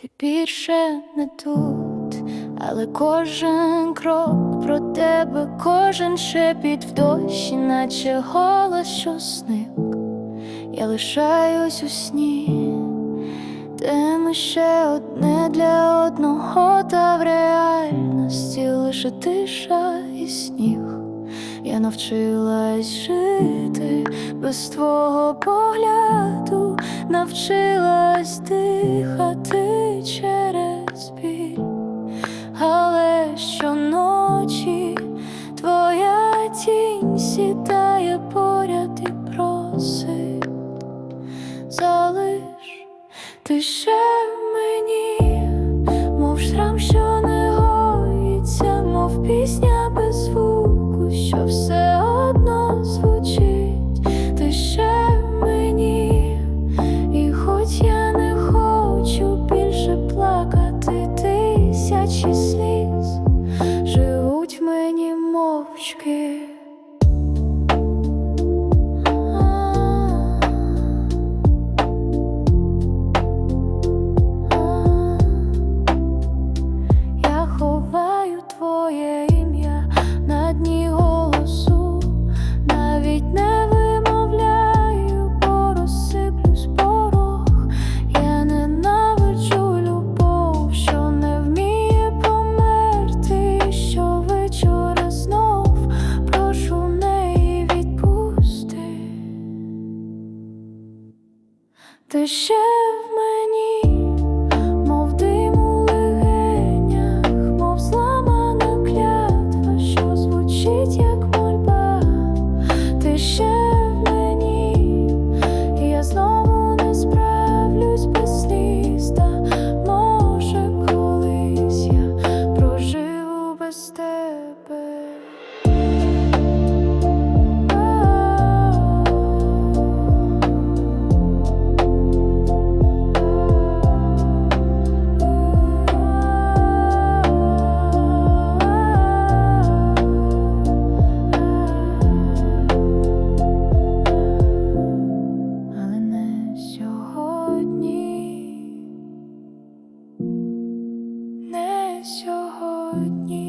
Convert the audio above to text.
ти більше не тут, але кожен крок про тебе, кожен шепіт в дощі, наче голос, що сник. Я лишаюсь у сні, де ми ще одне для одного, та в реальності лише тиша і сніг. Я навчилась жити без твого погляду, навчилась дихати сідає поряд і просить залиш ти ще мені, Ти ще в мені, сьогодні